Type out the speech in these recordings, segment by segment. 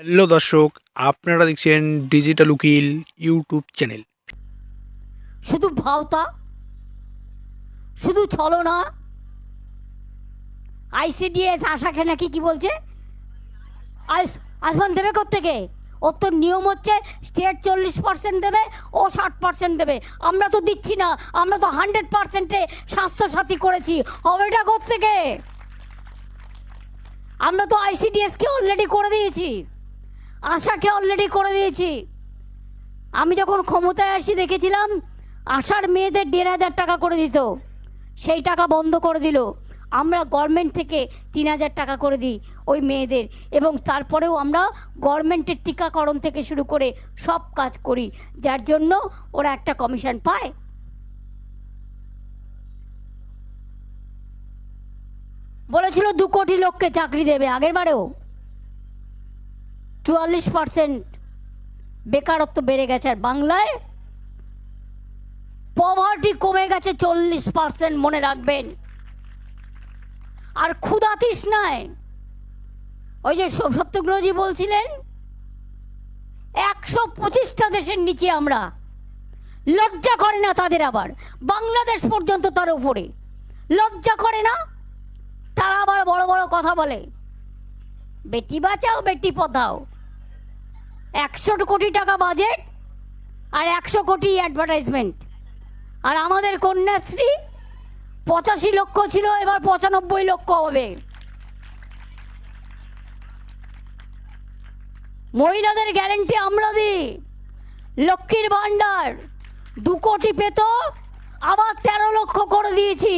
Hello দর্শক, আপনারা দেখছেন ডিজিটাল উকিল ইউটিউব চ্যানেল শুধু ভাওতা? শুধু ছলনা? আইসিডিএস আশাকে নাকি কি বলছে? আসমান দেবে থেকে ওর তো নিয়ম হচ্ছে স্টেট চল্লিশ পার্সেন্ট দেবে, ও ষাট পার্সেন্ট দেবে। আমরা তো দিচ্ছি না, আমরা তো হান্ড্রেড পার্সেন্টে স্বাস্থ্যসাথী করেছি। হবেটা থেকে আমরা তো আইসিডিএসকে অলরেডি করে দিয়েছি। আশাকে অলরেডি করে দিয়েছি। আমি যখন ক্ষমতায় আসি, দেখেছিলাম আশার মেয়েদের দেড় হাজার টাকা করে দিত। সেই টাকা বন্ধ করে দিল। আমরা গভর্নমেন্ট থেকে তিন হাজার টাকা করে দিই ওই মেয়েদের। এবং তারপরেও আমরা গভর্নমেন্টের টিকাকরণ থেকে শুরু করে সব কাজ করি, যার জন্য ওরা একটা কমিশন পায়। বলেছিল দু কোটি লোককে চাকরি দেবে আগের বারেও। চুয়াল্লিশ পার্সেন্ট বেকারত্ব বেড়ে গেছে আর বাংলায় পভার্টি কমে গেছে চল্লিশ পার্সেন্ট মনে রাখবেন। আর ক্ষুধা তৃষ্ণায়, ওই যে সত্যগ্রহজি বলছিলেন, একশো পঁচিশটা দেশের নিচে আমরা লজ্জা করে না তাদের আবার। বাংলাদেশ পর্যন্ত তার উপরে। লজ্জা করে না, তারা আবার বড় বড় কথা বলে। বেটি বাঁচাও, বেটি পধাও। একশো কোটি টাকা বাজেট আর একশো কোটি অ্যাডভার্টাইজমেন্ট আর আমাদের কন্যাশ্রী পঁচাশি লক্ষ ছিল, এবার পঁচানব্বই লক্ষ হবে। মহিলাদের গ্যারেন্টি আমরা দিই। লক্ষ্মীর ভাণ্ডার দু কোটি পেত, আবার তেরো লক্ষ করে দিয়েছি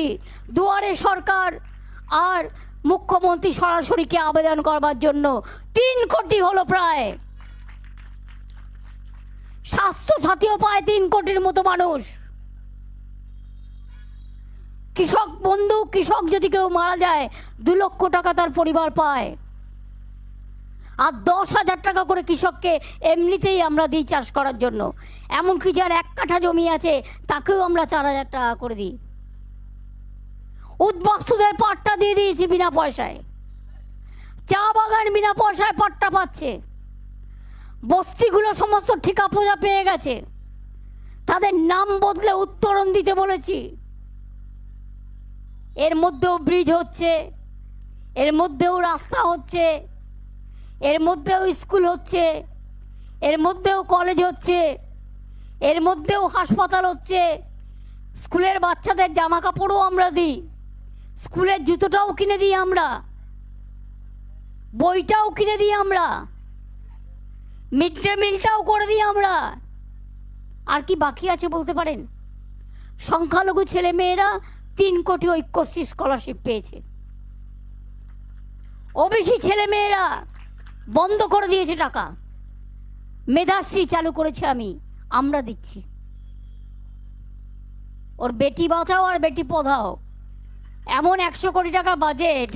দুয়ারে সরকার আর মুখ্যমন্ত্রী সরাসরিকে আবেদন করবার জন্য? তিন কোটি হলো প্রায়। স্বাস্থ্য সাথীও পায় তিন কোটির মতো মানুষ। কৃষক বন্ধু, কৃষক যদি কেউ মারা যায়, দু লক্ষ টাকা তার পরিবার পায়। আর দশ হাজার টাকা করে কৃষককে এমনিতেই আমরা দিই চাষ করার জন্য। এমন এমনকি যার এক কাঠা জমি আছে, তাকেও আমরা চার হাজার টাকা করে দিই। উদ্বাস্তুদের পাট্টা দিয়ে দিয়েছি বিনা পয়সায়। চা বাগান বিনা পয়সায় পাট্টা পাচ্ছে। বস্তিগুলো সমস্ত ঠিকা পোজা পেয়ে গেছে। তাদের নাম বদলে উত্তরণ দিতে বলেছি। এর মধ্যেও ব্রিজ হচ্ছে, এর মধ্যেও রাস্তা হচ্ছে, এর মধ্যেও স্কুল হচ্ছে, এর মধ্যেও কলেজ হচ্ছে, এর মধ্যেও হাসপাতাল হচ্ছে। স্কুলের বাচ্চাদের জামা কাপড়ও আমরা দিই, স্কুলের জুতোটাও কিনে দিই আমরা, বইটাও কিনে দিই আমরা। মিড ডে মিলটাও করে দিই আমরা। আর কি বাকি আছে বলতে পারেন? সংখ্যালঘু ছেলে মেয়েরা তিন কোটি ঐক্যশ্রী স্কলারশিপ পেয়েছে। ওবিসি ছেলে মেয়েরা বন্ধ করে দিয়েছে টাকা। মেধাশ্রী চালু করেছে আমি, আমরা দিচ্ছি। ওর বেটি বাঁচাও আর বেটি পধাও এমন একশো কোটি টাকা বাজেট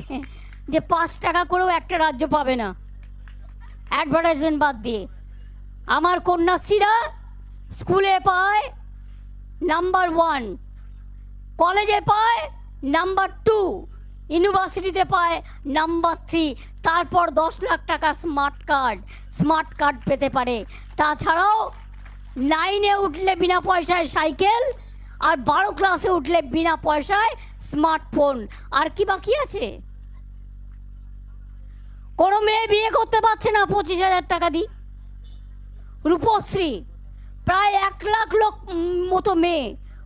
যে পাঁচ টাকা করেও একটা রাজ্য পাবে না। অ্যাডভার্টাইজমেন্ট বাদ দিয়ে। আমার কন্যাশ্রীরা স্কুলে পায় নাম্বার ওয়ান, কলেজে পায় নাম্বার টু, ইউনিভার্সিটিতে পায় নাম্বার থ্রি, তারপর দশ লাখ টাকা স্মার্ট কার্ড স্মার্ট কার্ড পেতে পারে। তাছাড়াও নাইনে উঠলে বিনা পয়সায় সাইকেল, আর বারো ক্লাসে উঠলে বিনা পয়সায় স্মার্টফোন আর কি বাকি আছে? কোনো মেয়ে বিয়ে করতে পারছে না, পঁচিশ হাজার টাকা দিই রূপশ্রী, প্রায় এক লাখ লোক মতো মেয়ে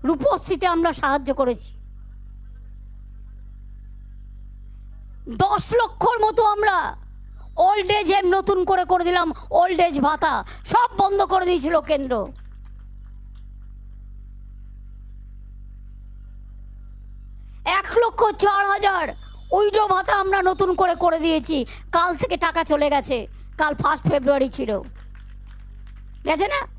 রূপশ্রীতে আমরা সাহায্য করেছি। দশ লক্ষর মতো আমরা ওল্ড এজ এম নতুন করে করে দিলাম ওল্ড এজ ভাতা, সব বন্ধ করে দিয়েছিল কেন্দ্র। এক লক্ষ চার হাজার উইডো ভাতা আমরা নতুন করে করে দিয়েছি। কাল থেকে টাকা চলে গেছে। কাল ফার্স্ট ফেব্রুয়ারি ছিল। গেছে না?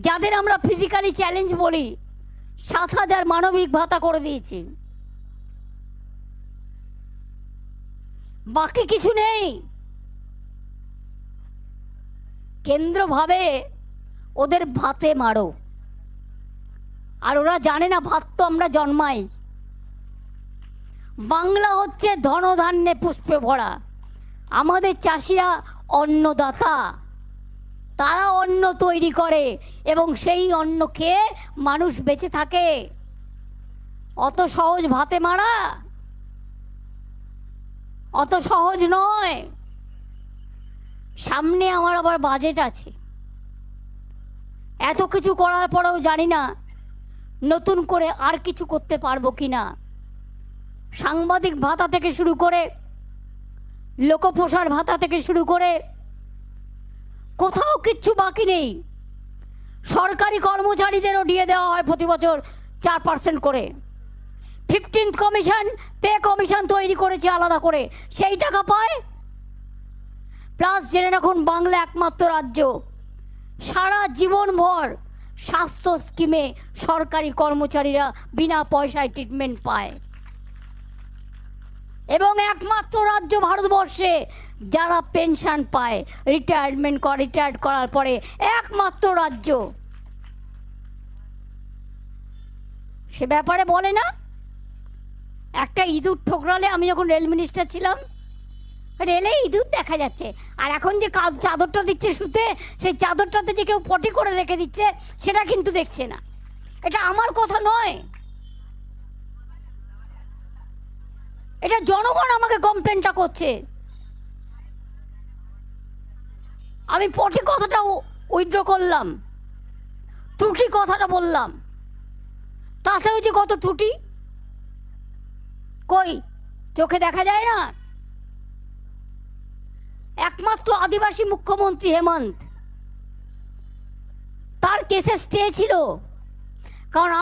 যাদের আমরা ফিজিক্যালি চ্যালেঞ্জ বলি, সাত হাজার মানবিক ভাতা করে দিয়েছি। বাকি কিছু নেই। কেন্দ্র ভাবে ওদের ভাতে মারো। আর ওরা জানে না ভাত তো আমরা জন্মাই। বাংলা হচ্ছে ধনধান্যে পুষ্পে ভরা। আমাদের চাষিরা অন্নদাতা। তারা অন্ন তৈরি করে এবং সেই অন্ন খেয়ে মানুষ বেঁচে থাকে। অত সহজ ভাতে মারা? অত সহজ নয়। সামনে আমার আবার বাজেট আছে। এত কিছু করার পরেও জানি না নতুন করে আর কিছু করতে পারব কি না সাংবাদিক ভাতা থেকে শুরু করে, লোকপ্রসার ভাতা থেকে শুরু করে, কোথাও কিচ্ছু বাকি নেই। সরকারি কর্মচারীদেরও দিয়ে দেওয়া হয় প্রতি বছর চার পার্সেন্ট করে। ফিফটিন্থ কমিশন পে কমিশন তৈরি করেছে আলাদা করে। সেই টাকা পায়? প্লাস জেনে রাখুন, বাংলা একমাত্র রাজ্য। সারা জীবনভর স্বাস্থ্য স্কিমে সরকারি কর্মচারীরা বিনা পয়সায় ট্রিটমেন্ট পায়। এবং একমাত্র রাজ্য ভারতবর্ষে যারা পেনশন পায় রিটায়ারমেন্ট কর রিটায়ার্ড করার পরে একমাত্র রাজ্য। সে ব্যাপারে বলে না। একটা ইঁদুর ঠোকরালে আমি যখন রেল মিনিস্টার ছিলাম রেলে ইঁদুর দেখা যাচ্ছে। আর এখন যে চাদরটা দিচ্ছে শুতে সেই চাদরটাতে যে কেউ পটি করে রেখে দিচ্ছে, সেটা কিন্তু দেখছে না। এটা আমার কথা নয়। এটা জনগণ আমাকে কমপ্লেনটা করছে। আমি পটি কথাটা উইথড্র করলাম। ত্রুটি কথাটা বললাম। তাতে হয়েছে কত ত্রুটি? কই? চোখে দেখা যায় না? একমাত্র আদিবাসী মুখ্যমন্ত্রী হেমন্ত। তার কেসে স্টে ছিল। কারণ